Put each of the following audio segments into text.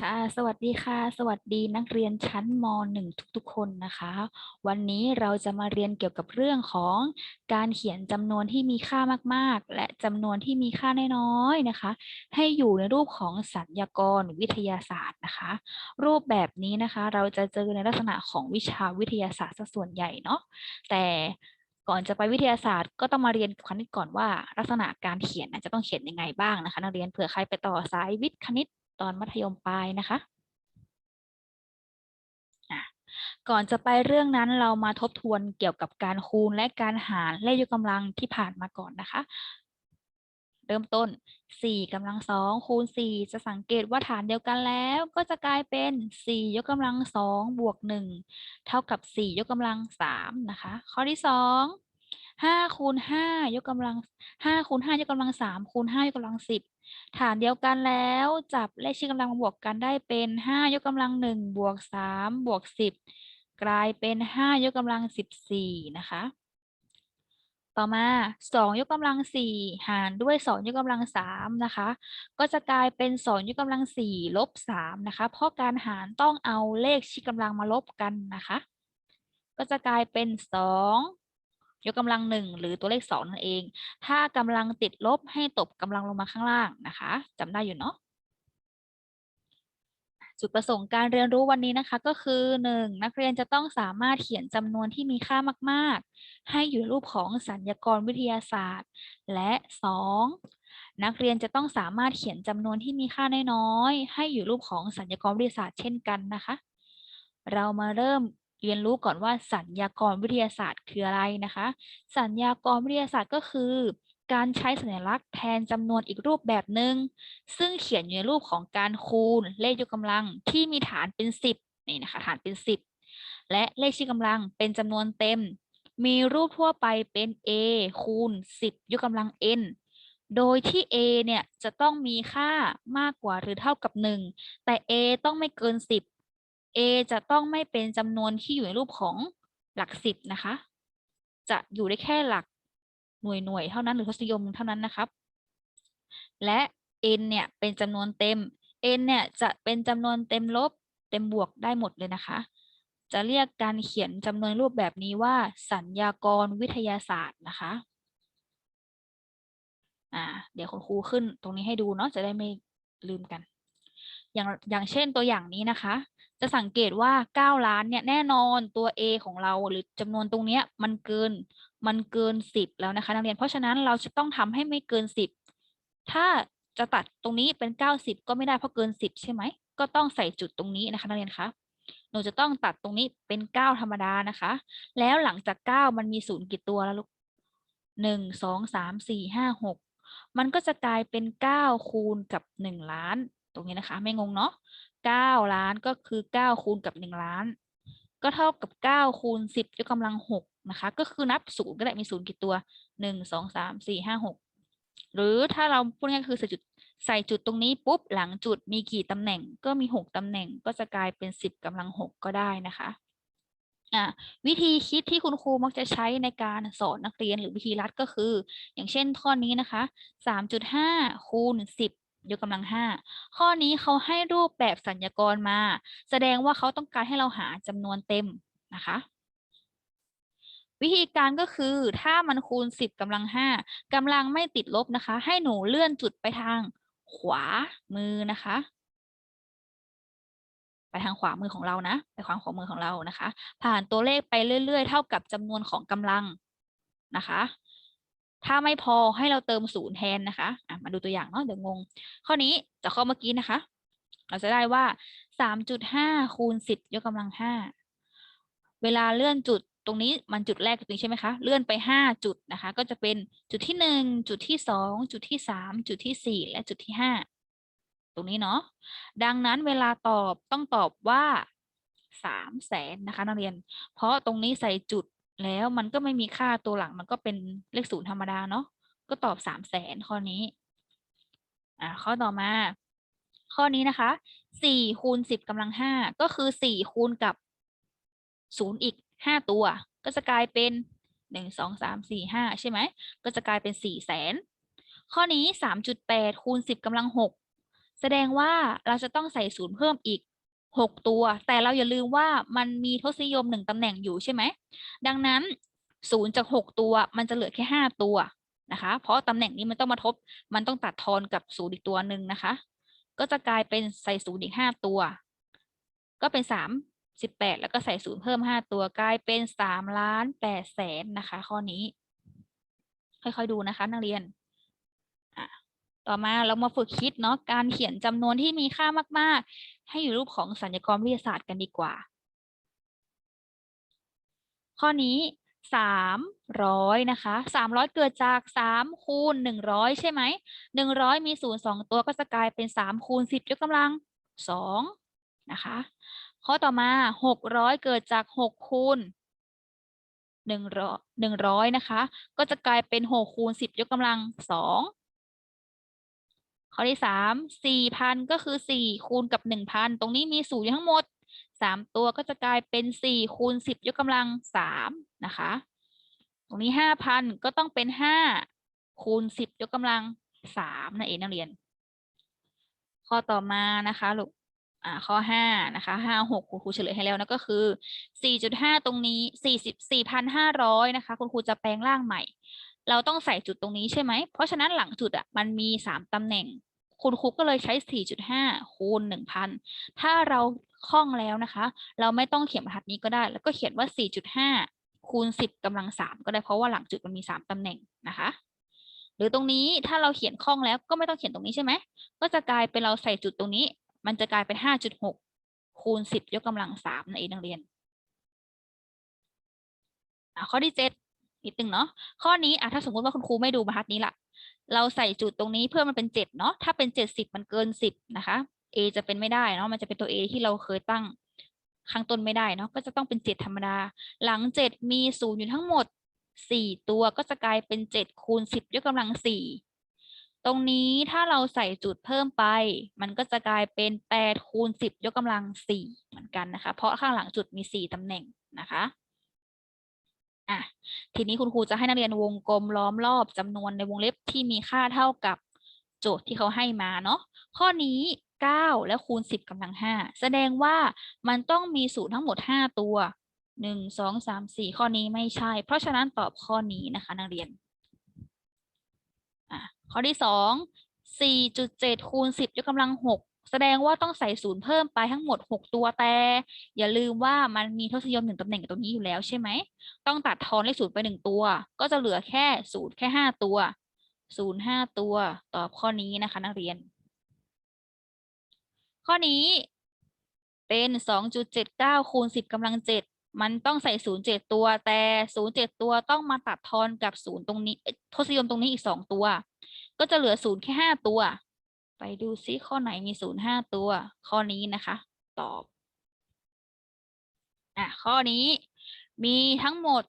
ค่ะ สวัสดีค่ะ สวัสดีนักเรียนชั้นม .1 ทุกๆ คนนะคะ วันนี้เราจะมาเรียนเกี่ยวกับเรื่องของการเขียนจำนวนที่มีค่ามากๆ และจำนวนที่มีค่าน้อยๆนะคะ ให้อยู่ในรูปของสัญญากรวิทยาศาสตร์นะคะ รูปแบบนี้นะคะเราจะเจอในลักษณะของวิชาวิทยาศาสตร์ซะส่วนใหญ่เนาะแต่ก่อนจะไปวิทยาศาสตร์ก็ต้องมาเรียนคณิตก่อนว่า ลักษณะการเขียนจะต้องเขียนยังไงบ้างนะคะ นักเรียนเผื่อใครไปต่อสายวิทย์คณิต ตอนมัธยมปลายนะคะ ก่อนจะไปเรื่องนั้นเรามาทบทวนเกี่ยวกับการคูณและการหารเลขยกกำลังที่ผ่านมาก่อนนะคะ เริ่มต้น 4กำลังสองคูณ 4 จะสังเกตว่าฐานเดียวกันแล้ว ก็จะกลายเป็น 4 ยกกำลังสองบวก 1 เท่ากับ 4 ยกกำลัง3นะคะ ข้อที่ 2 5คูณ5ยกกำลัง5คูณ5ยกกำลัง3คูณ5ยกกำลัง10 ฐานเดียวกันแล้วจับเลขชี้กำลังบวกกันได้เป็น 5 ยกกำลัง1บวก3บวก10 กลายเป็น 5 ยกกำลัง 14 นะคะ ต่อมา 2 ยกกำลัง 4 หารด้วย 2 ยกกำลัง3นะคะ ก็จะกลายเป็น 2 ยกกำลัง4ลบ3นะคะ เพราะการหารต้องเอาเลขชี้กำลังมาลบกันนะคะ ก็จะกลายเป็น 2 ยกกำลัง1หรือตัวเลข2นั่นเอง ถ้ากำลังติดลบให้ตบกำลังลงมาข้างล่างนะคะจำได้อยู่เนาะจุดประสงค์การเรียนรู้วันนี้นะคะก็คือ 1. นักเรียนจะต้องสามารถเขียนจำนวนที่มีค่ามาก ๆ ให้อยู่รูปของสัญญากรวิทยาศาสตร์ และ 2. นักเรียนจะต้องสามารถเขียนจำนวนที่มีค่าน้อยๆให้อยู่รูปของสัญญากรวิทยาศาสตร์เช่นกันนะคะ เรามาเริ่ม เรียนรู้ก่อนว่าสัญญากรวิทยาศาสตร์คืออะไรนะคะ สัญญากรวิทยาศาสตร์ก็คือ การใช้สัญลักษณ์แทนจำนวนอีกรูปแบบหนึ่งซึ่งเขียนอยู่ในรูปของการคูณ เลขยกกำลังที่มีฐานเป็น 10นี่นะคะฐานเป็น 10 และเลขชี้กำลังเป็นจำนวนเต็ม มีรูปทั่วไปเป็น a คูณ 10 ยกกำลัง n โดยที่ a เนี่ยจะต้องมีค่ามากกว่าหรือเท่ากับ 1 แต่ a ต้องไม่เกิน 10 a จะต้องไม่เป็นจำนวนที่อยู่ในรูปของหลัก10นะคะ จะอยู่ได้แค่หลักหน่วยหน่วยเท่านั้นหรือทศนิยมเท่านั้นนะครับ และ n เนี่ยเป็นจำนวนเต็ม n เนี่ยจะเป็นจำนวนเต็มลบเต็มบวกได้หมดเลยนะคะ จะเรียกการเขียนจำนวนรูปแบบนี้ว่า สัญญากรวิทยาศาสตร์นะคะอ่าเดี๋ยวคุณครูขึ้นตรงนี้ให้ดูเนาะจะได้ไม่ลืมกัน อย่างอย่างเช่นตัวอย่างนี้นะคะ จะสังเกตว่า 9 ล้านเนี่ยแน่นอนตัว a ของเราหรือจำนวนตรงเนี้ยมันเกินมันเกิน 10 แล้วนะคะนักเรียน เพราะฉะนั้นเราจะต้องทำให้ไม่เกิน 10 ถ้าจะตัดตรงนี้เป็น 90 ก็ไม่ได้เพราะเกิน 10 ใช่ไหม ก็ต้องใส่จุดตรงนี้นะคะนักเรียนคะหนูจะต้องตัดตรงนี้เป็น 9 ธรรมดานะคะ แล้วหลังจาก 9 มันมีศูนย์กี่ตัวแล้วลูกหนึ่งสองสามสี่ห้าหกมันก็จะกลายเป็น 9 คูณกับ 1 ล้าน ตรงนี้นะคะ ไม่งงเนาะ 9ล้านก็คือ9คูณกับ1ล้าน ก็เท่ากับ9คูณ10ยกกำลัง6นะคะ ก็คือนับศูนย์ก็ได้มีศูนย์กี่ตัว1 2 3 4 5 6หรือถ้าเราพูดง่ายๆคือใส่จุดใส่จุดตรงนี้ปุ๊บหลังจุดมีกี่ตำแหน่งก็มี6ตำแหน่งก็จะกลายเป็น10กำลัง6ก็ได้นะคะอะวิธีคิดที่คุณครูมักจะใช้ในการสอนนักเรียนหรือวิธีรัดก็คือ อย่างเช่นข้อนี้นะคะ 3.5 คูณ 10 ยกกำลัง5ข้อนี้เขาให้รูปแบบสัญญากรมา แสดงว่าเขาต้องการให้เราหาจำนวนเต็มนะคะ วิธีการก็คือถ้ามันคูณ 10กำลัง5กำลังไม่ติดลบนะคะ ให้หนูเลื่อนจุดไปทางขวามือนะคะ ไปทางขวามือของเรานะ ไปขวาขวามือของเรานะคะ ผ่านตัวเลขไปเรื่อย ๆ เท่ากับจำนวนของกำลังนะคะ ถ้าไม่พอให้เราเติมศูนย์แทนนะคะะมาดูตัวอย่างเนาะเดี๋ยวงง ข้อนี้จากข้อเมื่อกี้นะคะ เราจะได้ว่า 3.5 คูณ 10 ยกกำลัง 5 เวลาเลื่อนจุดตรงนี้มันจุดแรกตรงนี้ใช่ไหมคะ เลื่อนไป 5 จุดนะคะ ก็จะเป็นจุดที่ 1 จุดที่ 2 จุดที่ 3 จุดที่ 4 และจุดที่ 5 ตรงนี้เนาะ ดังนั้นเวลาตอบต้องตอบว่า3แสนนะคะนักเรียน เพราะตรงนี้ใส่จุด แล้วมันก็ไม่มีค่าตัวหลังมันก็เป็นเลขศูนย์ธรรมดาเนาะก็ตอบ3แสนข้อนี้อ่าข้อต่อมา ข้อนี้นะคะ4คูณ10กำลัง5ก็คือ4คูณกับ0อีก5ตัว ก็จะกลายเป็น1 2 3 4 5ใช่ไหมก็จะกลายเป็น4แสนข้อนี้3.8คูณ10กำลัง6แสดงว่าเราจะต้องใส่ศูนย์เพิ่มอีก 6ตัว แต่เราอย่าลืมว่ามันมีทศนิยมหนึ่งตำแหน่งอยู่ใช่ไหม ดังนั้นศูนย์จาก6ตัวมันจะเหลือแค่5ตัวนะคะ เพราะตำแหน่งนี้มันต้องมาทบ มันต้องตัดทอนกับศูนย์อีกตัวหนึ่งนะคะ ก็จะกลายเป็นใส่ศูนย์อีก5ตัว ก็เป็น3 18แปดแล้วก็ใส่ศูนย์เพิ่ม5ตัวกลายเป็น3ล้าน8แสนนะคะ ข้อนี้ ค่อยๆดูนะคะ นักเรียน ต่อมาเรามาฝึกคิดเนาะการเขียนจำนวนที่มีค่ามาก ๆ ให้อยู่รูปของสัญญกรวิทยาศาสตร์กันดีกว่า ข้อนี้สามร้อยนะคะสามร้อยเกิดจากสามคูณหนึ่งร้อยใช่ไหมหนึ่งร้อยมีศูนย์สองตัวก็จะกลายเป็นสามคูณสิบยกกำลังสองนะคะข้อต่อมาหกร้อยเกิดจากหกคูณหนึ่งร้อยหนึ่งร้อยนะคะ ก็จะกลายเป็นหกคูณสิบยกกำลังสอง ข้อที่สามสี่พันก็คือสี่คูณกับหนึ่งพันตรงนี้มีศูนย์อยู่ทั้งหมดสามตัวก็จะกลายเป็นสี่คูณสิบยกกำลังสามนะคะ ตรงนี้ห้าพันก็ต้องเป็นห้าคูณสิบยกกำลังสามนั่นเองนักเรียน ข้อต่อมานะคะลูกอ่าข้อห้านะคะห้าหกคุณครูเฉลยให้แล้วนะก็คือสี่จุดห้าตรงนี้สี่สิบสี่พันห้าร้อยนะคะ คุณครูจะแปลงร่างใหม่ เราต้องใส่จุดตรงนี้ใช่ไหม เพราะฉะนั้นหลังจุดอะมันมีสามตำแหน่ง คุณครูก็เลยใช้สี่จุดห้าคูณหนึ่งพันถ้าเราคล่องแล้วนะคะ เราไม่ต้องเขียนบรรทัดนี้ก็ได้ แล้วก็เขียนว่าสี่จุดห้าคูณสิบกำลังสามก็ได้ เพราะว่าหลังจุดมันมีสามตำแหน่งนะคะ หรือตรงนี้ถ้าเราเขียนคล่องแล้วก็ไม่ต้องเขียนตรงนี้ใช่ไหม ก็จะกลายเป็นเราใส่จุดตรงนี้ มันจะกลายเป็นห้าจุดหกคูณสิบยกกำลังสามนั่นเองนักเรียนข้อที่เจ็ด นิดนึงเนาะข้อนี้อะถ้าสมมติว่าคุณครูไม่ดูบรรทัดนี้ละเราใส่จุดตรงนี้เพื่อมันเป็นเจ็ดเนาะถ้าเป็นเจ็ดสิบมันเกินสิบนะคะ A จะเป็นไม่ได้เนาะมันจะเป็นตัว A ที่เราเคยตั้งข้างต้นไม่ได้เนาะก็จะต้องเป็นเจ็ดธรรมดา หลังเจ็ดมีศูนย์อยู่ทั้งหมดสี่ตัวก็จะกลายเป็นเจ็ดคูณสิบยกกำลังสี่ตรงนี้ถ้าเราใส่จุดเพิ่มไป มันก็จะกลายเป็นแปดคูณสิบยกกำลังสี่เหมือนกันนะคะ เพราะข้างหลังจุดมีสี่ตำแหน่งนะคะ อะทีนี้คุณครูจะให้นักเรียนวงกลมล้อมรอบจำนวนในวงเล็บที่มีค่าเท่ากับโจทย์ที่เขาให้มาเนาะข้อนี้ 9 และคูณ 10กำลัง 5 แสดงว่ามันต้องมีศูนย์ทั้งหมด 5 ตัว 1 2 3 4 ข้อนี้ไม่ใช่ เพราะฉะนั้นตอบข้อนี้นะคะนักเรียนข้อที่ 2 4.7คูณ10ยกกำลัง6 แสดงว่าต้องใส่ศูนย์เพิ่มไปทั้งหมด 6 ตัวแต่ อย่าลืมว่ามันมีทศนิยมหนึ่งตำแหน่งตรงนี้อยู่แล้วใช่ไหม ต้องตัดทอนเลขศูนย์ไปหนึ่งตัว ก็จะเหลือแค่ศูนย์แค่ 5 ตัวศูนย์ห้าตัวตอบข้อนี้นะคะนักเรียน ข้อนี้เป็น2.79คูณ10กำลัง7มันต้องใส่0 7ตัว แต่0 7ตัวต้องมาตัดทอนกับ0ตรงนี้ทศนิยมตรงนี้อีก2ตัว ก็จะเหลือ0แค่5ตัว ไปดูซิข้อไหนมี0 5ตัว ข้อนี้นะคะ ตอบ อะ ข้อนี้มีทั้งหมด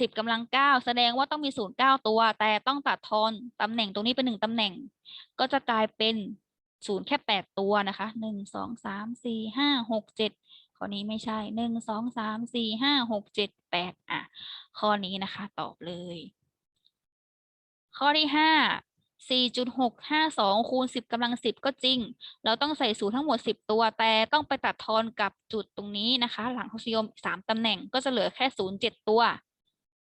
สิบกำลังเก้าแสดงว่าต้องมีศูนย์เก้าตัว แต่ต้องตัดทอนตำแหน่งตรงนี้เป็นหนึ่งตำแหน่ง ก็จะกลายเป็นศูนย์แค่แปดตัวนะคะหนึ่งสองสามสี่ห้าหกเจ็ดข้อนี้ไม่ใช่หนึ่งสองสามสี่ห้าหกเจ็ดแปดอะ ข้อนี้นะคะ ตอบเลย ข้อที่ห้า สี่จุดหกห้าสองคูณสิบกำลังสิบก็จริง เราต้องใส่ศูนย์ทั้งหมดสิบตัว แต่ต้องไปตัดทอนกับจุดตรงนี้นะคะ หลังทศนิยมสามตำแหน่งก็จะเหลือแค่ศูนย์เจ็ดตัว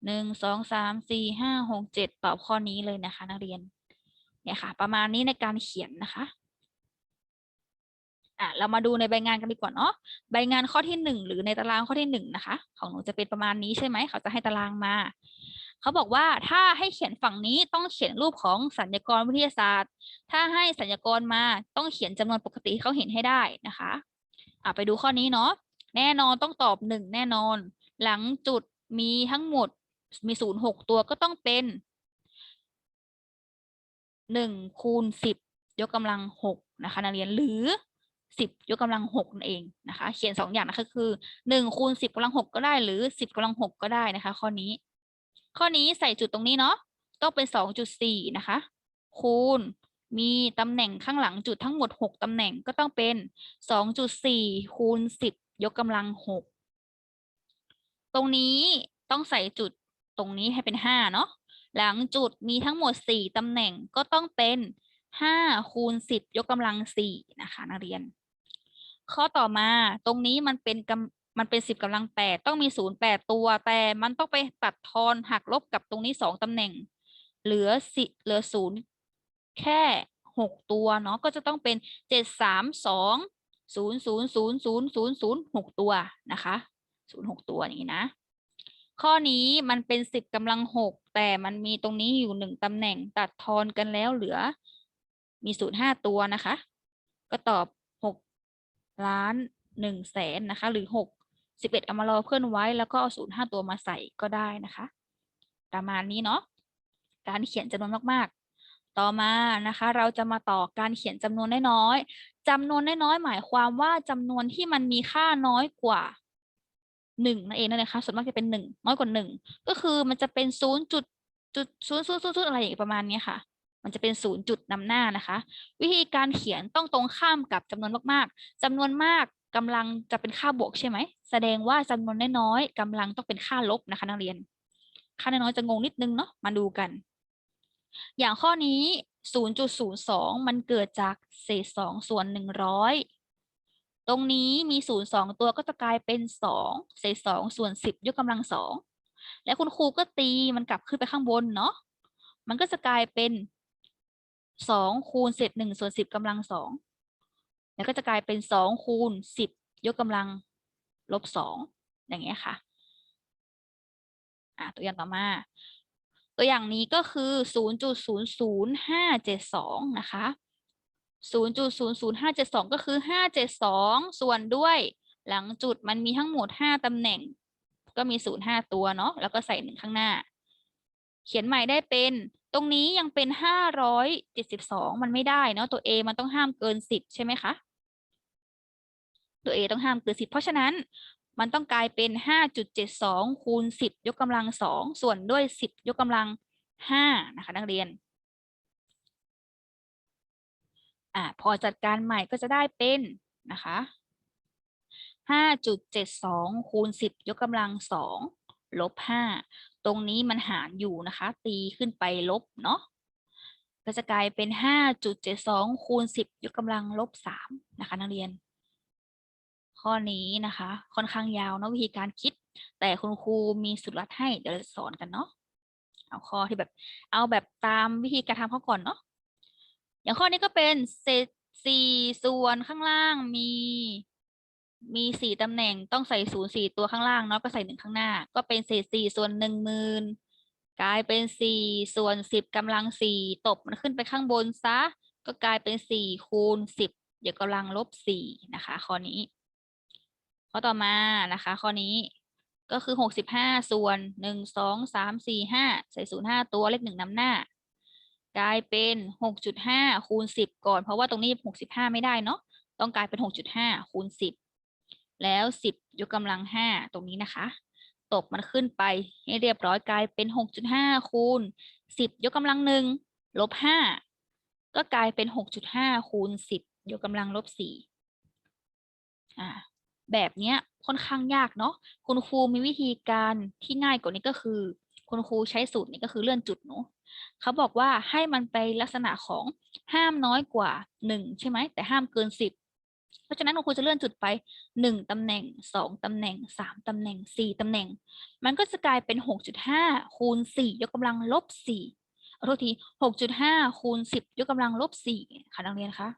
หนึ่งสองสามสี่ห้าหกเจ็ดตอบข้อนี้เลยนะคะ นักเรียน เนี่ยค่ะ ประมาณนี้ในการเขียนนะคะอะเรามาดูในใบงานกันดีกว่าเนาะใบงานข้อที่หนึ่งหรือในตารางข้อที่หนึ่งนะคะ ของหนูจะเป็นประมาณนี้ใช่ไหมเขาจะให้ตารางมา เขาบอกว่าถ้าให้เขียนฝั่งนี้ต้องเขียนรูปของสัญญกรวิทยาศาสตร์ ถ้าให้สัญญกรมาต้องเขียนจำนวนปกติเขาเห็นให้ได้นะคะอะไปดูข้อนี้เนาะแน่นอนต้องตอบหนึ่งแน่นอน หลังจุดมีทั้งหมดมีศูนย์หกตัวก็ต้องเป็นหนึ่งคูณสิบยกกำลังหกนะคะนักเรียนหรือสิบยกกำลังหกนั่นเองนะคะ เขียนสองอย่างนะคะคือหนึ่งคูณสิบกำลังหกก็ได้หรือสิบกำลังหกก็ได้นะคะ ข้อนี้ ข้อนี้ใส่จุดตรงนี้เนาะต้องเป็นสองจุดสี่นะคะ คูณมีตำแหน่งข้างหลังจุดทั้งหมดหกตำแหน่งก็ต้องเป็นสองจุดสี่คูณสิบยกกำลังหกตรงนี้ต้องใส่จุดตรงนี้ให้เป็นห้าเนาะหลังจุดมีทั้งหมดสี่ตำแหน่งก็ต้องเป็นห้าคูณสิบยกกำลังสี่นะคะ นักเรียน ข้อต่อมาตรงนี้มันเป็น มันเป็นสิบกำลังแปดต้องมีศูนย์แปดตัว แต่มันต้องไปตัดทอนหักลบกับตรงนี้สองตำแหน่ง เหลือสิเหลือศูนย์แค่หกตัวเนาะก็จะต้องเป็นเจ็ดสามสองศูนย์ศูนย์ศูนย์ศูนย์ศูนย์ศูนย์หกตัวนะคะศูนย์หกตัวอย่างนี้นะ ข้อนี้มันเป็นสิบกำลังหกแต่มันมีตรงนี้อยู่หนึ่งตำแหน่งตัดทอนกันแล้วเหลือ มีศูนย์ห้าตัวนะคะ ก็ตอบหกล้านหนึ่งแสนนะคะ หรือหก สิบเอ็ดเอามารอเพื่อนไว้แล้วก็เอาศูนย์ห้าตัวมาใส่ก็ได้นะคะ ประมาณนี้เนาะการเขียนจำนวนมากๆ ต่อมานะคะ เราจะมาต่อการเขียนจำนวนน้อยๆจำนวนน้อยๆหมายความว่าจำนวนที่มันมีค่าน้อยกว่าหนึ่งนั่นเองนั่นเองค่ะส่วนมากจะเป็นหนึ่งน้อยกว่าหนึ่งก็คือมันจะเป็นศูนย์จุดจุดศูนย์ศูนย์ศูนย์ศูนย์อะไรอย่างประมาณนี้ค่ะ มันจะเป็นศูนย์จุดนำหน้านะคะ วิธีการเขียนต้องตรงข้ามกับจำนวนมากๆจำนวนมาก กำลังจะเป็นค่าบวกใช่ไหม แสดงว่าจำนวนน้อยๆกำลังต้องเป็นค่าลบนะคะนักเรียน ค่าน้อยๆจะงงนิดนึงเนาะ มาดูกัน อย่างข้อนี้ 0.02 มันเกิดจากเศษ 2 ส่วน 100 ตรงนี้มีศูนย์สองตัวก็จะกลายเป็นสองเศษสองส่วนสิบยกกำลังสองและคุณครูก็ตีมันกลับขึ้นไปข้างบนเนาะ มันก็จะกลายเป็นสองคูณเศษหนึ่งส่วนสิบกำลังสอง แล้วก็จะกลายเป็นสองคูณสิบยกกำลังลบสองอย่างเงี้ยค่ะอะตัวอย่างต่อมา ตัวอย่างนี้ก็คือศูนย์จุดศูนย์ศูนย์ห้าเจ็ดสองนะคะศูนย์จุดศูนย์ศูนย์ห้าเจ็ดสองก็คือห้าเจ็ดสองส่วนด้วยหลังจุดมันมีทั้งหมดห้าตำแหน่ง ก็มีศูนย์ห้าตัวเนาะแล้วก็ใส่หนึ่งข้างหน้า เขียนใหม่ได้เป็น ตรงนี้ยังเป็นห้าร้อยเจ็ดสิบสองมันไม่ได้เนาะตัว A มันต้องห้ามเกินสิบใช่ไหมคะ ตัว A ต้องห้ามเกินสิบเพราะฉะนั้นมันต้องกลายเป็นห้าจุดเจ็ดสองคูณสิบยกกำลังสองส่วนด้วยสิบยกกำลังห้านะคะ นักเรียน อ่าพอจัดการใหม่ก็จะได้เป็นนะคะห้าจุดเจ็ดสองคูณสิบยกกำลังสองลบห้าตรงนี้มันหารอยู่นะคะ ตีขึ้นไปลบเนาะ ก็จะกลายเป็นห้าจุดเจ็ดสองคูณสิบยกกำลังลบสามนะคะ นักเรียน ข้อนี้นะคะ ค่อนข้างยาวเนาะวิธีการคิด แต่คุณครูมีสุดลัดให้เดี๋ยวจะสอนกันเนาะเอาข้อที่แบบ เอาแบบตามวิธีการทำเขาก่อนเนาะอย่างข้อนี้ก็เป็นเศษสี่ส่วนข้างล่างมี มีสี่ตำแหน่งต้องใส่ศูนย์สี่ตัวข้างล่างเนาะก็ใส่หนึ่งข้างหน้า ก็เป็นเศษสี่ส่วนหนึ่งหมื่นกลายเป็นสี่ส่วนสิบกำลังสี่ตบมันขึ้นไปข้างบนซะ ก็กลายเป็นสี่คูณสิบยกกำลังลบสี่นะคะข้อนี้ ข้อต่อมานะคะ ข้อนี้ก็คือหกสิบห้าส่วนหนึ่งสองสามสี่ห้าใส่ศูนย์ห้าตัวเลขหนึ่งนำหน้า กลายเป็นหกจุดห้าคูณสิบก่อน เพราะว่าตรงนี้หกสิบห้าไม่ได้เนาะต้องกลายเป็นหกจุดห้าคูณสิบแล้วสิบยกกำลังห้าตรงนี้นะคะตบมันขึ้นไปให้เรียบร้อยกลายเป็นหกจุดห้าคูณสิบยกกำลังหนึ่งลบห้าก็กลายเป็นหกจุดห้าคูณสิบยกกำลังลบสี่อ่า แบบเนี้ยค่อนข้างยากเนาะคุณครูมีวิธีการที่ง่ายกว่านี้ก็คือ คุณครูใช้สูตรนี้ก็คือเลื่อนจุดเนาะเขาบอกว่าให้มันไปลักษณะของห้ามน้อยกว่าหนึ่งใช่ไหม แต่ห้ามเกินสิบเพราะฉะนั้นคุณครูจะเลื่อนจุดไปหนึ่งตำแหน่งสองตำแหน่งสามตำแหน่งสี่ตำแหน่ง มันก็จะกลายเป็นหกจุดห้าคูณสี่ยกกำลังลบสี่ขอโทษทีหกจุดห้าคูณสิบยกกำลังลบสี่ค่ะนักเรียนคะ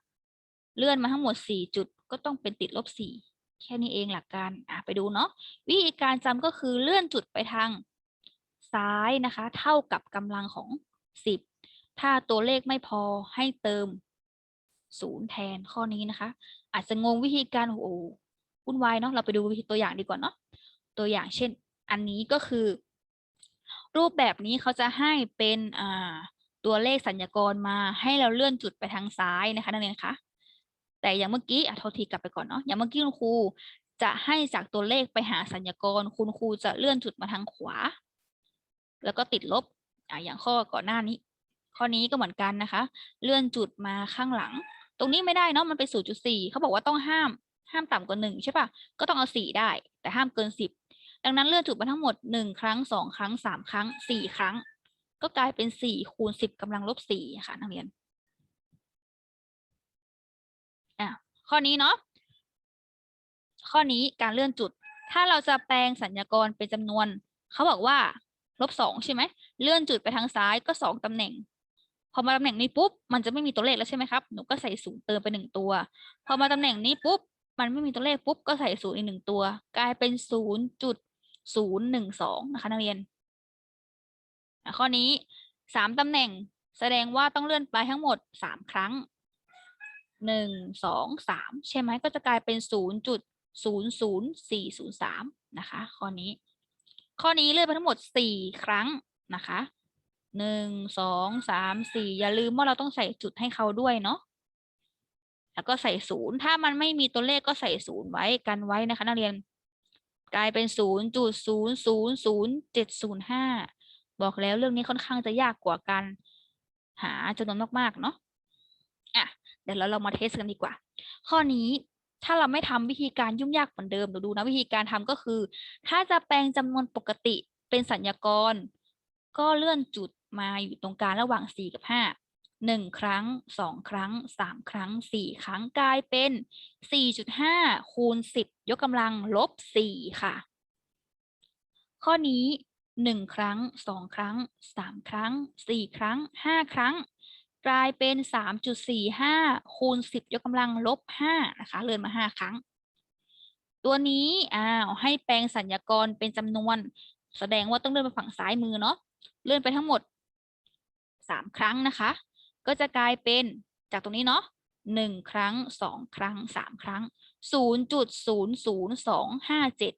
เลื่อนมาทั้งหมดสี่จุดก็ต้องเป็นติดลบสี่ แค่นี้เองหลักการอะไปดูเนาะวิธีการจำก็คือเลื่อนจุดไปทางซ้ายนะคะ เท่ากับกำลังของสิบถ้าตัวเลขไม่พอให้เติมศูนย์แทนข้อนี้นะคะ อาจจะงงวิธีการโอ้วุ่นวายเนาะเราไปดูวิธีตัวอย่างดีกว่าเนาะตัวอย่างเช่น อันนี้ก็คือ รูปแบบนี้เขาจะให้เป็นอ่าตัวเลขสัญญากรมาให้เราเลื่อนจุดไปทางซ้ายนะคะนักเรียนคะ แต่อย่างเมื่อกี้อะโทษทีกลับไปก่อนเนาะอย่างเมื่อกี้คุณครูจะให้จากตัวเลขไปหาสัญญากร คุณครูจะเลื่อนจุดมาทางขวา แล้วก็ติดลบอะอย่างข้อก่อนหน้านี้ ข้อนี้ก็เหมือนกันนะคะ เลื่อนจุดมาข้างหลัง ตรงนี้ไม่ได้เนาะมันเป็นศูนย์จุดสี่เขาบอกว่าต้องห้ามห้ามต่ำกว่าหนึ่งใช่ปะก็ต้องเอาสี่ได้ แต่ห้ามเกินสิบดังนั้นเลื่อนจุดมาทั้งหมดหนึ่งครั้งสองครั้งสามครั้งสี่ครั้ง ก็กลายเป็นสี่คูณสิบกำลังลบสี่ค่ะนักเรียน ข้อนี้เนาะข้อนี้การเลื่อนจุด ถ้าเราจะแปลงสัญญากรเป็นจำนวน เขาบอกว่าลบสองใช่ไหมเลื่อนจุดไปทางซ้ายก็สองตำแหน่ง พอมาตำแหน่งนี้ปุ๊บมันจะไม่มีตัวเลขแล้วใช่ไหมครับหนูก็ใส่ศูนย์เติมไปหนึ่งตัว พอมาตำแหน่งนี้ปุ๊บมันไม่มีตัวเลขปุ๊บก็ใส่ศูนย์อีกหนึ่งตัว กลายเป็นศูนย์จุดศูนย์หนึ่งสองนะคะนักเรียนข้อนี้สามตำแหน่งแสดงว่าต้องเลื่อนไปทั้งหมดสามครั้ง หนึ่งสองสามใช่ไหมก็จะกลายเป็นศูนย์จุดศูนย์ศูนย์สี่ศูนย์สามนะคะ ข้อนี้ ข้อนี้เลื่อนไปทั้งหมดสี่ครั้งนะคะหนึ่งสองสามสี่อย่าลืมว่าเราต้องใส่จุดให้เขาด้วยเนาะแล้วก็ใส่ศูนย์ถ้ามันไม่มีตัวเลขก็ใส่ศูนย์ไว้กันไว้นะคะ นักเรียน กลายเป็นศูนย์จุดศูนย์ศูนย์ศูนย์เจ็ดศูนย์ห้าบอกแล้วเรื่องนี้ค่อนข้างจะยากกว่าการหาจำนวนมากๆเนาะอะ ดี๋ยวเราเรามาเทสกันดีกว่า ข้อนี้ถ้าเราไม่ทำวิธีการยุ่งยากเหมือนเดิมเดี๋ยวดูนะวิธีการทำก็คือ ถ้าจะแปลงจำนวนปกติเป็นสัญญากร ก็เลื่อนจุดมาอยู่ตรงกลางระหว่างสี่กับห้าหนึ่งครั้งสองครั้งสามครั้งสี่ครั้งกลายเป็นสี่จุดห้าคูณสิบยกกำลังลบสี่ค่ะ ข้อนี้หนึ่งครั้งสองครั้งสามครั้งสี่ครั้งห้าครั้ง กลายเป็นสามจุดสี่ห้าคูณสิบยกกำลังลบห้านะคะ เลื่อนมาห้าครั้ง ตัวนี้อ้าวให้แปลงสัญญากรเป็นจำนวน แสดงว่าต้องเลื่อนไปฝั่งซ้ายมือเนาะ เลื่อนไปทั้งหมดสามครั้งนะคะ ก็จะกลายเป็นจากตรงนี้เนาะหนึ่งครั้งสองครั้งสามครั้งศูนย์จุดศูนย์ศูนย์สองห้าเจ็ด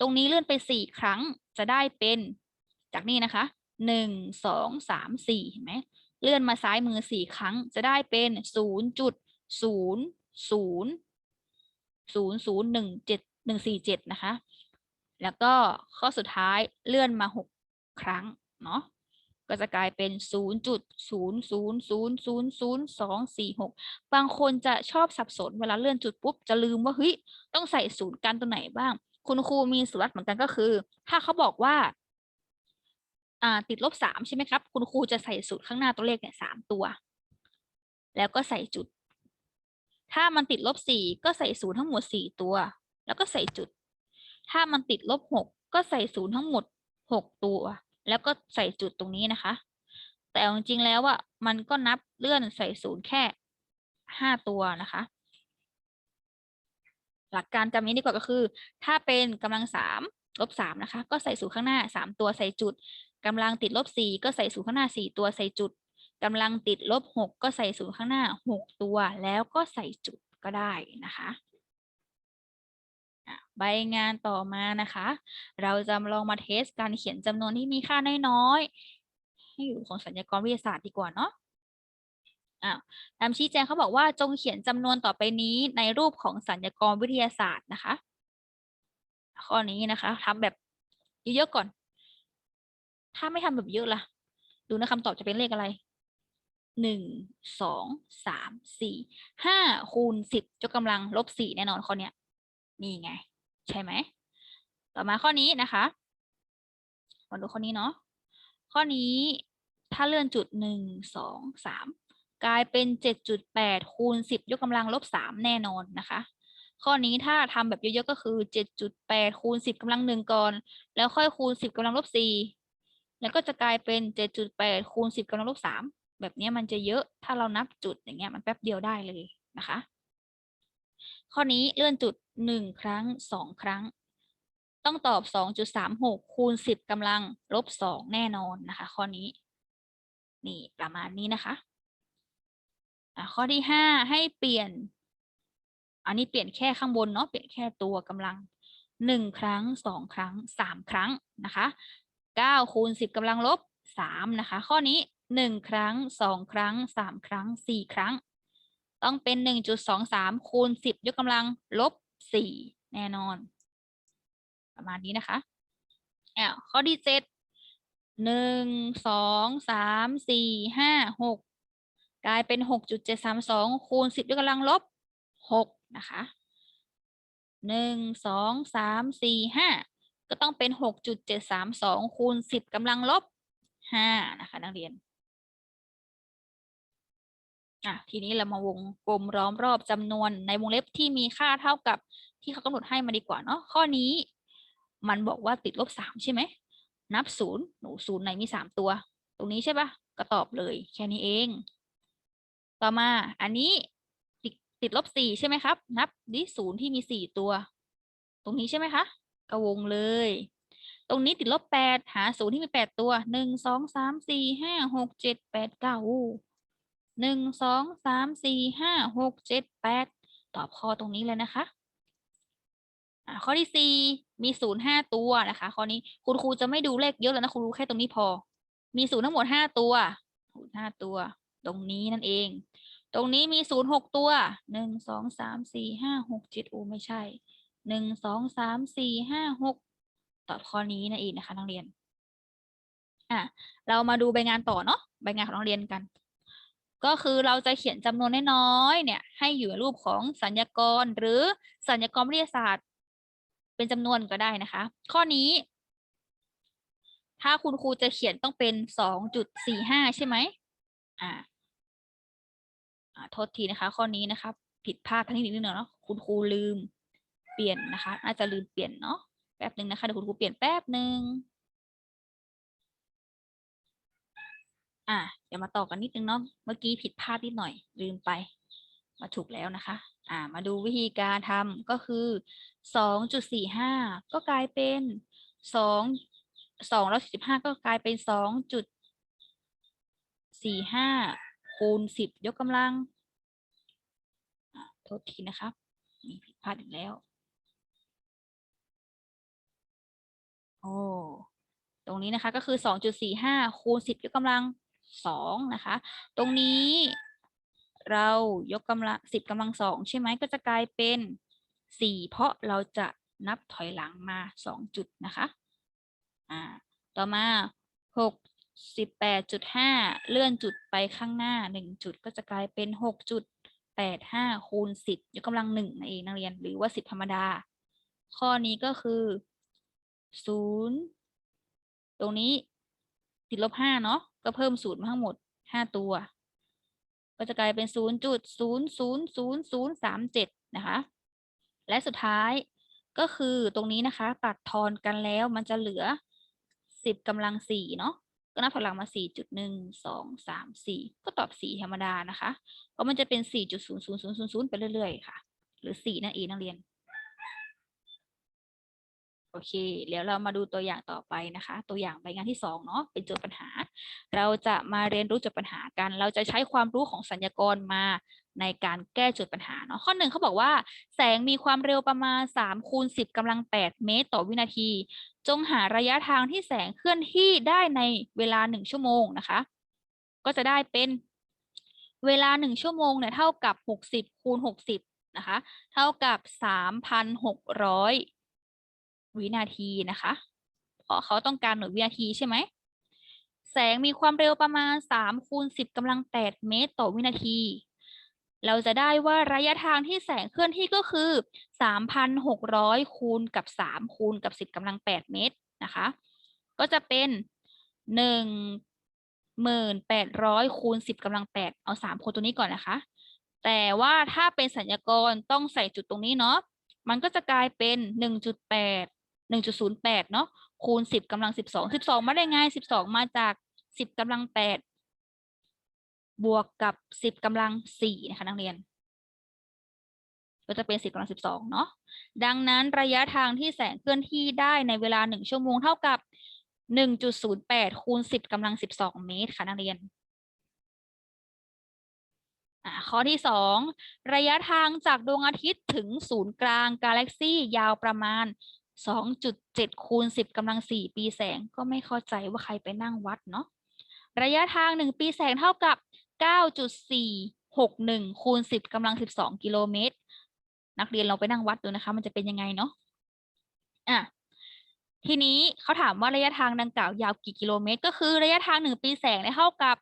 ตรงนี้เลื่อนไปสี่ครั้งจะได้เป็นจากนี่นะคะหนึ่งสองสามสี่เห็นไหม เลื่อนมาซ้ายมือสี่ครั้ง จะได้เป็นศูนย์จุดศูนย์ศูนย์ศูนย์ศูนย์หนึ่งเจ็ดหนึ่งสี่เจ็ดนะคะ แล้วก็ข้อสุดท้ายเลื่อนมาหกครั้งเนาะก็จะกลายเป็น 0 0 0 0 0 0 2 4 6 บางคนจะชอบสับสนเวลาเลื่อนจุดปุ๊บ จะลืมว่าเฮ้ยต้องใส่ศูนย์กันตัวไหนบ้าง คุณครูมีสูตรเหมือนกันก็คือ ถ้าเขาบอกว่า ติดลบสามใช่ไหมครับ คุณครูจะใส่สูตรข้างหน้าตัวเลขเนี่ยสามตัว แล้วก็ใส่จุด ถ้ามันติดลบสี่ก็ใส่ศูนย์ทั้งหมดสี่ตัว แล้วก็ใส่จุด ถ้ามันติดลบหกก็ใส่ศูนย์ทั้งหมดหกตัว แล้วก็ใส่จุดตรงนี้นะคะ แต่จริงๆแล้วอะมันก็นับเลื่อนใส่ศูนย์แค่ห้าตัวนะคะ หลักการจำนี้ดีกว่าก็คือ ถ้าเป็นกำลังสามลบสามนะคะ ก็ใส่ศูนย์ข้างหน้าสามตัวใส่จุด กำลังติดลบสี่ก็ใส่ศูนย์ข้างหน้าสี่ตัวใส่จุดกำลังติดลบหกก็ใส่ศูนย์ข้างหน้าหกตัวแล้วก็ใส่จุดก็ได้นะคะใบงานต่อมานะคะ เราจะลองมาเทสการเขียนจำนวนที่มีค่าน้อยๆให้อยู่ของสัญญากรวิทยาศาสตร์ดีกว่าเนาะอะตามชี้แจงเขาบอกว่าจงเขียนจำนวนต่อไปนี้ในรูปของสัญญากรวิทยาศาสตร์นะคะ ข้อนี้นะคะทำแบบเยอะๆก่อน ถ้าไม่ทำแบบเยอะล่ะ ดูนะคำตอบจะเป็นเลขอะไรหนึ่งสองสามสี่ห้าคูณสิบยกกำลังลบสี่แน่นอนข้อเนี้ย นี่ไง ใช่ไหม ต่อมาข้อนี้นะคะมาดูข้อนี้เนาะข้อนี้ถ้าเลื่อนจุดหนึ่งสองสามกลายเป็นเจ็ดจุดแปดคูณสิบยกกำลังลบสามแน่นอนนะคะ ข้อนี้ถ้าทำแบบเยอะๆก็คือเจ็ดจุดแปดคูณสิบกำลังหนึ่งก่อน แล้วค่อยคูณสิบกำลังลบสี่ แล้วก็จะกลายเป็นเจ็ดจุดแปดคูณสิบกำลังลบสามแบบนี้มันจะเยอะถ้าเรานับจุดอย่างเงี้ยมันแป๊บเดียวได้เลยนะคะ ข้อนี้เลื่อนจุดหนึ่งครั้งสองครั้ง ต้องตอบสองจุดสามหกคูณสิบกำลังลบสองแน่นอนนะคะ ข้อนี้ นี่ประมาณนี้นะคะอะข้อที่ห้าให้เปลี่ยน อันนี้เปลี่ยนแค่ข้างบนเนาะเปลี่ยนแค่ตัวกำลังหนึ่งครั้งสองครั้งสามครั้งนะคะ เก้าคูณสิบกำลังลบสามนะคะ ข้อนี้หนึ่งครั้งสองครั้งสามครั้งสี่ครั้ง ต้องเป็นหนึ่งจุดสองสามคูณสิบยกกำลังลบสี่แน่นอน ประมาณนี้นะคะอ้าวข้อที่เจ็ดหนึ่งสองสามสี่ห้าหกกลายเป็นหกจุดเจ็ดสามสองคูณสิบยกกำลังลบหกนะคะหนึ่งสองสามสี่ห้า ก็ต้องเป็นหกจุดเจ็ดสามสองคูณสิบกำลังลบห้านะคะ นักเรียน อะ ทีนี้เรามาวงกลมล้อมรอบจำนวนในวงเล็บที่มีค่าเท่ากับที่เขากำหนดให้มาดีกว่าเนาะ ข้อนี้ มันบอกว่าติดลบสามใช่ไหม นับศูนย์หนูศูนย์ไหนมีสามตัว ตรงนี้ใช่ปะก็ตอบเลยแค่นี้เอง ต่อมา อันนี้ติดลบสี่ใช่ไหมครับ นับดิศูนย์ที่มีสี่ตัว ตรงนี้ใช่ไหมคะ ก็วงเลย ตรงนี้ติดลบแปดหาศูนย์ที่มีแปดตัวหนึ่งสองสามสี่ห้าหกเจ็ดแปดเก้าหนึ่งสองสามสี่ห้าหกเจ็ดแปดตอบข้อตรงนี้เลยนะคะข้อที่สี่มีศูนย์ห้าตัวนะคะ ข้อนี้คุณครูจะไม่ดูเลขเยอะแล้วนะครูรู้แค่ตรงนี้พอ มีศูนย์ทั้งหมดห้าตัวศูนย์ห้าตัว ตรงนี้นั่นเอง ตรงนี้มีศูนย์หกตัวหนึ่งสองสามสี่ห้าหกเจ็ดโอ้ไม่ใช่ หนึ่งสองสามสี่ห้าหกตอบข้อนี้นั่นเองนะคะนักเรียนอะเรามาดูใบงานต่อเนาะใบงานของนักเรียนกัน ก็คือเราจะเขียนจำนวนน้อยๆเนี่ย ให้อยู่ในรูปของสัญญากร หรือสัญญากรวิทยาศาสตร์ เป็นจำนวนก็ได้นะคะ ข้อนี้ ถ้าคุณครูจะเขียนต้องเป็นสองจุดสี่ห้าใช่ไหมอ่าอ่าโทษทีนะคะ ข้อนี้นะครับผิดพลาดทั้งนิดนิดหน่อยเนาะคุณครูลืม เปลี่ยนนะคะน่าจะลืมเปลี่ยนเนาะแป๊บหนึ่งนะคะเดี๋ยวคุณครูเปลี่ยนแป๊บหนึ่งอะเดี๋ยวมาต่อกันนิดนึงเนาะเมื่อกี้ผิดพลาดนิดหน่อย ลืมไป มาถูกแล้วนะคะ อ่ามาดูวิธีการทำก็คือสองจุดสี่ห้าก็กลายเป็นสองสองร้อยสิบห้าก็กลายเป็นสองจุดสี่ห้าคูณสิบยกกำลังอะโทษทีนะครับ มีผิดพลาดอีกแล้ว ตรงนี้นะคะก็คือสองจุดสี่ห้าคูณสิบยกกำลังสองนะคะ ตรงนี้เรายกกำลังสิบกำลังสองใช่ไหมก็จะกลายเป็นสี่เพราะเราจะนับถอยหลังมาสองจุดนะคะอ่าต่อมาหกสิบแปดจุดห้าเลื่อนจุดไปข้างหน้าหนึ่งจุดก็จะกลายเป็นหกจุดแปดห้าคูณสิบยกกำลังหนึ่งนั่นเองนักเรียนหรือว่าสิบธรรมดา ข้อนี้ก็คือศูนย์ ตรงนี้ติดลบห้าเนาะก็เพิ่มศูนย์มาทั้งหมดห้าตัว ก็จะกลายเป็นศูนย์จุดศูนย์ศูนย์ศูนย์ศูนย์สามเจ็ดนะคะ และสุดท้ายก็คือตรงนี้นะคะ ตัดทอนกันแล้วมันจะเหลือสิบกำลังสี่เนาะก็นับถอยหลังมาสี่จุดหนึ่งสองสามสี่ก็ตอบสี่ธรรมดานะคะ เพราะมันจะเป็นสี่จุดศูนย์ศูนย์ศูนย์ศูนย์ไปเรื่อยๆค่ะ หรือสี่นั่นเองนักเรียน โอเคเดี๋ยวเรามาดูตัวอย่างต่อไปนะคะ ตัวอย่างใบงานที่สองเนาะเป็นโจทย์ปัญหา เราจะมาเรียนรู้โจทย์ปัญหากัน เราจะใช้ความรู้ของสัญญากรมาในการแก้โจทย์ปัญหาเนาะข้อหนึ่งเขาบอกว่า แสงมีความเร็วประมาณ3คูณ10กำลัง 8 เมตรต่อวินาที จงหาระยะทางที่แสงเคลื่อนที่ได้ในเวลา 1 ชั่วโมงนะคะ ก็จะได้เป็นเวลา 1 ชั่วโมงเนี่ยเท่ากับ 60คูณ60นะคะ เท่ากับ 3,600 วินาทีนะคะเพราะเขาต้องการหน่วยวินาทีใช่ไหม แสงมีความเร็วประมาณ3คูณ10กำลัง 8 เมตรต่อวินาที เราจะได้ว่าระยะทางที่แสงเคลื่อนที่ก็คือ 3,600 คูณกับ 3 คูณกับ 10กำลัง 8 เมตรนะคะ ก็จะเป็น 1,800คูณ10กำลัง 8 เอา 3 คูณตัวนี้ก่อนนะคะ แต่ว่าถ้าเป็นสัญญากรต้องใส่จุดตรงนี้เนาะ มันก็จะกลายเป็น 1.8 1.08 เนาะคูณ 10กำลัง 12 12 มาได้ไง 12 มาจาก 10กำลัง 8 บวกกับ 10กำลัง 4 นะคะ นักเรียน ก็จะเป็น 10กำลัง 12 เนาะดังนั้นระยะทางที่แสงเคลื่อนที่ได้ในเวลา 1 ชั่วโมงเท่ากับ 1.08 คูณ 10กำลัง 12 เมตร ค่ะ นักเรียนอ่าข้อที่สองระยะทางจากดวงอาทิตย์ถึงศูนย์กลางกาแล็กซี่ยาวประมาณ 2.7 คูณ 10กำลัง 4 ปีแสงก็ไม่เข้าใจว่าใครไปนั่งวัดเนาะระยะทาง 1 ปีแสงเท่ากับ 9.461 คูณ 10กำลัง 12 กิโลเมตร นักเรียนเราไปนั่งวัดดูนะคะ มันจะเป็นยังไงเนาะอะทีนี้เขาถามว่าระยะทางดังกล่าวยาวกี่กิโลเมตร ก็คือระยะทาง 1 ปีแสงเนี่ยเท่ากับ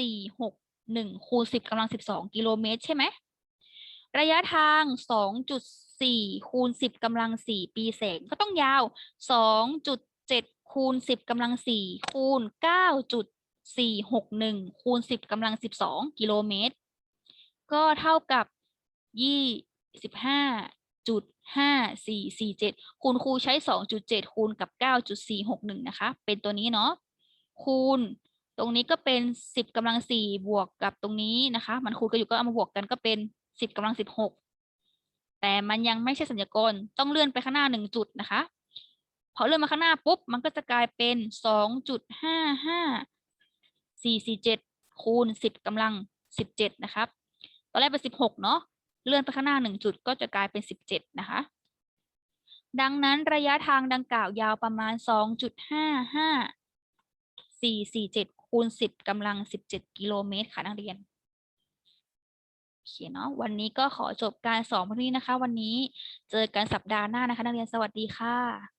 9.46หนึ่งคูณสิบกำลังสิบสองกิโลเมตร ใช่ไหมระยะทางสองจุด สี่คูณสิบกำลังสี่ปีแสงก็ต้องยาวสองจุดเจ็ดคูณสิบกำลังสี่คูณเก้าจุดสี่หกหนึ่งคูณสิบกำลังสิบสองกิโลเมตร ก็เท่ากับยี่สิบห้าจุดห้าสี่สี่เจ็ดคูณครูใช้สองจุดเจ็ดคูณกับเก้าจุดสี่หกหนึ่งนะคะ เป็นตัวนี้เนาะคูณตรงนี้ก็เป็นสิบกำลังสี่บวกกับตรงนี้นะคะ มันคูณกันอยู่ก็เอามาบวกกันก็เป็นสิบกำลังสิบหก แต่มันยังไม่ใช่สัญญากร ต้องเลื่อนไปข้างหน้าหนึ่งจุดนะคะ พอเลื่อนมาข้างหน้าปุ๊บ มันก็จะกลายเป็นสองจุดห้าห้าสี่สี่เจ็ดคูณสิบกำลังสิบเจ็ดนะครับ ตอนแรกเป็นสิบหกเนาะ เลื่อนไปข้างหน้าหนึ่งจุดก็จะกลายเป็นสิบเจ็ดนะคะ ดังนั้นระยะทางดังกล่าวยาวประมาณสองจุดห้าห้าสี่สี่เจ็ดคูณสิบกำลังสิบเจ็ดกิโลเมตรค่ะนักเรียน เคเนาะวันนี้ก็ขอจบการสอนเพียงนี้นะคะ วันนี้เจอกันสัปดาห์หน้านะคะ นักเรียนสวัสดีค่ะ